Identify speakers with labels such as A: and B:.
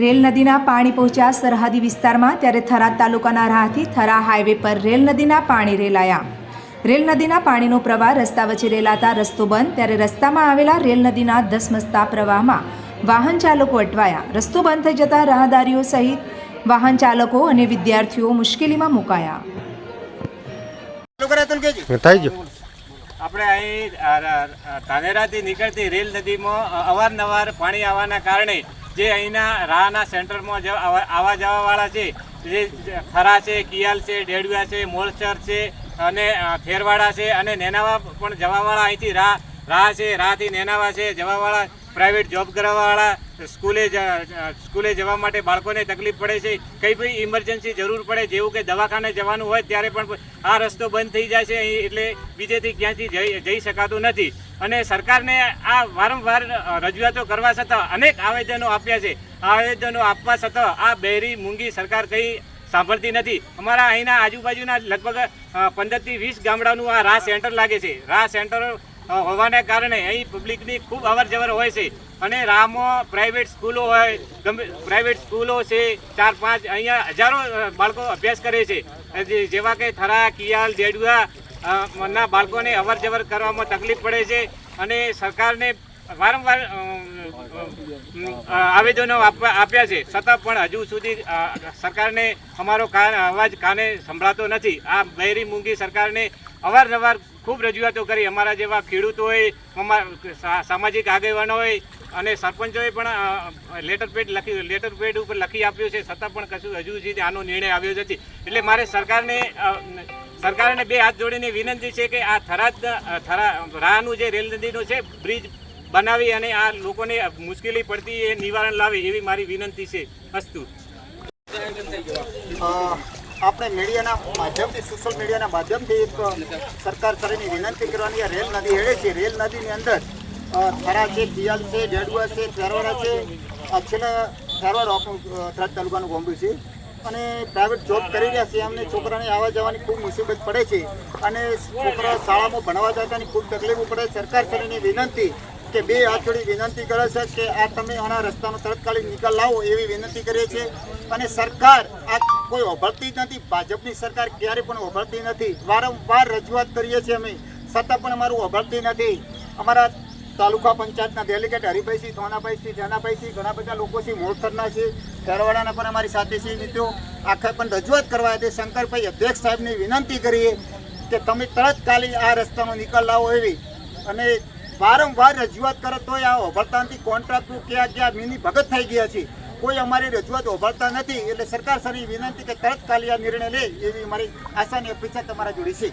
A: Rail નદીના પાણી પહોંચ્યા સરહદી વિસ્તારમાં ત્યારે થરાદ તાલુકાના રાહથી થરા હાઈવે પર રેલ નદીના પાણી રેલાયા. રેલ નદીના પાણીનો પ્રવાહ રસ્તા વચ્ચે રેલાતા રસ્તો બંધ ત્યારે રસ્તામાં આવેલા રેલ નદીના ધસમસતા પ્રવાહમાં વાહન ચાલકો અટવાયા. રસ્તો બંધ થઈ જતા રાહદારીઓ સહિત વાહન ચાલકો અને વિદ્યાર્થીઓ મુશ્કેલીમાં મુકાયા.
B: આપણે અહીં ધાનેરાથી નીકળતી રેલ નદીમાં અવારનવાર પાણી આવવાના કારણે જે અહીંના રાહના સેન્ટરમાં જ આવા આવા જવાવાળા છે, જે ખરા છે, કિયાલ છે ડેડુયા છે મોલસર છે અને ખેરવાડા છે અને નેનાવા પણ જવાવાળા અહીંથી રાહ રાહ છે, રાહથી નેનાવા છે, જવાવાળા પ્રાઇવેટ જોબ કરવાવાળા સ્કૂલે સ્કૂલે જવા માટે બાળકોને તકલીફ પડે છે, કંઈ બી ઇમરજન્સી જરૂર પડે, જેવું કે દવાખાને જવાનું હોય ત્યારે પણ આ રસ્તો બંધ થઈ જાય છે, અહીં એટલે બીજેથી ક્યાંથી જઈ જઈ શકાતું નથી. અને સરકારને આ વારંવાર રજૂઆતો કરવા છતાં અનેક આવેદનો આપ્યા છે. આવેદનો આપવા છતાં આ બહેરી મૂંગી સરકાર કંઈ સાંભળતી નથી. અમારા અહીંના આજુબાજુના લગભગ પંદરથી વીસ ગામડાનું આ રાહ સેન્ટર લાગે છે. રાહ સેન્ટર હોવાને કારણે અહીં પબ્લિકની ખૂબ અવર જવર હોય છે. અને રાહમાં પ્રાઇવેટ સ્કૂલો હોય ગમે પ્રાઇવેટ સ્કૂલો છે ચાર પાંચ અહીંયા હજારો બાળકો અભ્યાસ કરે છે. જેવા કે થરા કિયાલ ડેડુઆ અ, ના બાળકોને અવર જવર કરવામાં તકલીફ પડે છે અને સરકારને વારંવાર આવેદનો આપ્યા છે. છતાં પણ હજુ સુધી સરકારને અમારો અવાજ કાને સંભળાતો નથી. આ બહેરી મૂંગી સરકારને અવારનવાર ખૂબ રજૂઆતો કરી. અમારા જેવા ખેડૂતોએ સામાજિક આગેવાનોએ અને સરપંચોએ પણ લેટર પેડ લખી, લેટર પેડ ઉપર લખી આપ્યું છે. છતાં પણ કશું હજુ સુધી આનો નિર્ણય આવ્યો નથી. એટલે મારે સરકારને સરકારને બે હાથ જોડીને વિનંતી છે કે આ થરાદ થરા, રાહનું જે રેલ નદીનું છે, બ્રિજ બનાવી અને આ લોકોને મુશ્કેલી પડતી એ નિવારણ લાવે એવી મારી વિનંતી છે, અસ્તુ.
C: આપણે મીડિયાના માધ્યમથી સોશિયલ મીડિયાના માધ્યમથી એક સરકાર તરફની વિનંતી કરવાની રેલ નદી હેડે છે. રેલ નદીની અંદર થરા છે, પિયાલ છે ડેડુઆ છે, ખેરવાડા છે. છેલ્લા થરાદ તાલુકાનું ગોંબુ છે. અને પ્રાઇવેટ જોબ કરી રહ્યા છે. એમને છોકરાને આવવા જવાની ખૂબ મુસીબત પડે છે. અને છોકરા શાળામાં ભણવા જતાની ખૂબ તકલીફો પડે. સરકાર શ્રીની વિનંતી કે બે હાથ જોડી વિનંતી કરે છે કે આ તમે આના રસ્તાનો તત્કાલિક નિકાલ લાવો એવી વિનંતી કરીએ છીએ. અને સરકાર આ કોઈ ઓભળતી જ નથી. ભાજપની સરકાર ક્યારે પણ ઓભળતી નથી. વારંવાર રજૂઆત કરીએ છીએ અમે. છતાં પણ અમારું ઓભળતી નથી. અમારા તાલુકા પંચાયતના ડેલિગેટ હરિભાઈસિંહ, ધોનાભાઈસિંહ, જનાભાઈસિંહ, ઘણા બધા લોકો છે છે. ખેરવાડાના પણ અમારી સાથે છે, મિત્રો. આખા પણ રજૂઆત કરવા હતી શંકરભાઈ અધ્યક્ષ સાહેબની વિનંતી કરીએ કે તમે તરત કાલે આ રસ્તાનો નિકાલ લાવો એવી. અને વારંવાર રજૂઆત કરો તોય આ ઓભળતા નથી કોન્ટ્રાક્ટો ક્યાં ક્યાં મિની ભગત થઈ ગયા છે. કોઈ અમારી રજૂઆત ઓભળતા નથી, એટલે સરકાર સરની વિનંતી કે તરત કાલે આ નિર્ણય લે એવી મારી આશાની અપેક્ષા તમારા જોડી છે.